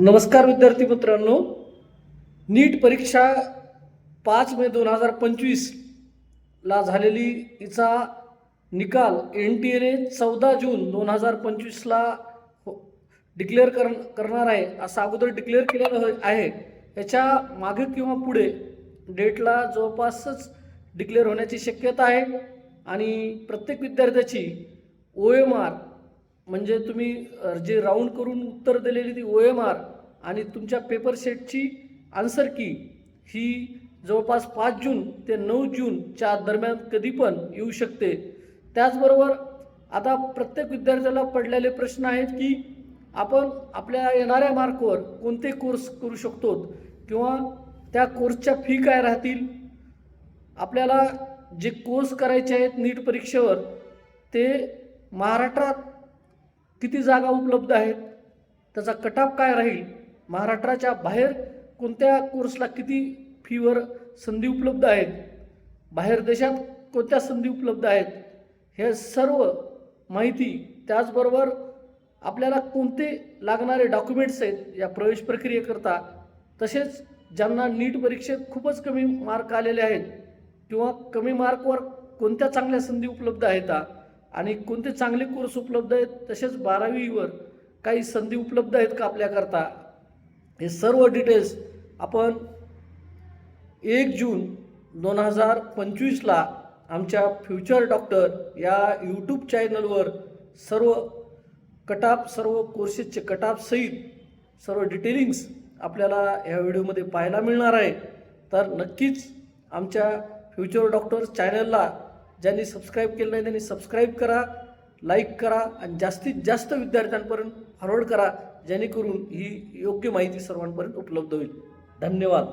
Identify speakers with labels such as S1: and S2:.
S1: नमस्कार विद्यार्थी मित्रांनो. नीट परीक्षा पाच मे दोन हजार पंचवीसला झालेली हिचा निकाल एन टी एने चौदा जून दोन हजार पंचवीसला डिक्लेअर हो, कर करणार आहे असं अगोदर डिक्लेअर केलेलं आहे. याच्या मागे किंवा पुढे डेटला जवळपासच डिक्लेअर होण्याची शक्यता आहे. आणि प्रत्येक विद्यार्थ्याची ओ एम आर म्हणजे तुम्ही जे राऊंड करून उत्तर दिलेली ती ओ एम आर आणि तुमच्या पेपर सेटची आन्सर की ही जवळपास पाच जून ते नऊ जूनच्या दरम्यान कधी पण येऊ शकते. त्याचबरोबर आता प्रत्येक विद्यार्थ्याला पडलेले प्रश्न आहेत की आपण आपल्या येणाऱ्या मार्कवर कोणते कोर्स करू शकतो किंवा त्या कोर्सच्या फी काय राहतील? आपल्याला जे कोर्स करायचे आहेत नीट परीक्षेवर ते महाराष्ट्रात किती जागा उपलब्ध आहेत? त्याचा कटाप काय राहील? महाराष्ट्राच्या बाहेर कोणत्या कोर्सला किती फीवर संधी उपलब्ध आहेत? बाहेर देशात कोणत्या संधी उपलब्ध आहेत? हे सर्व माहिती त्याचबरोबर आपल्याला कोणते लागणारे डॉक्युमेंट्स आहेत या प्रवेश प्रक्रियेकरता? तसेच ज्यांना नीट परीक्षेत खूपच कमी मार्क आलेले आहेत किंवा कमी मार्कवर कोणत्या चांगल्या संधी उपलब्ध आहेत? आणि कोणते चांगले कोर्स उपलब्ध आहेत तसेच बारावीवर काही संधी उपलब्ध आहेत का आपल्याकरता? हे सर्व डिटेल्स आपण एक जून दोन हजार पंचवीसला आमच्या फ्युचर डॉक्टर या यूट्यूब चॅनलवर सर्व कटाप सर्व कोर्सेसचे कटापसहित सर्व डिटेलिंग्स आपल्याला ह्या व्हिडिओमध्ये पाहायला मिळणार आहे. तर नक्कीच आमच्या फ्युचर डॉक्टर्स चॅनलला ज्यांनी सबस्क्राईब केलं नाही त्यांनी सबस्क्राईब करा लाईक करा आणि जास्तीत जास्त विद्यार्थ्यांपर्यंत फॉरवर्ड करा जेणेकरून ही योग्य माहिती सर्वांपर्यंत उपलब्ध होईल. धन्यवाद.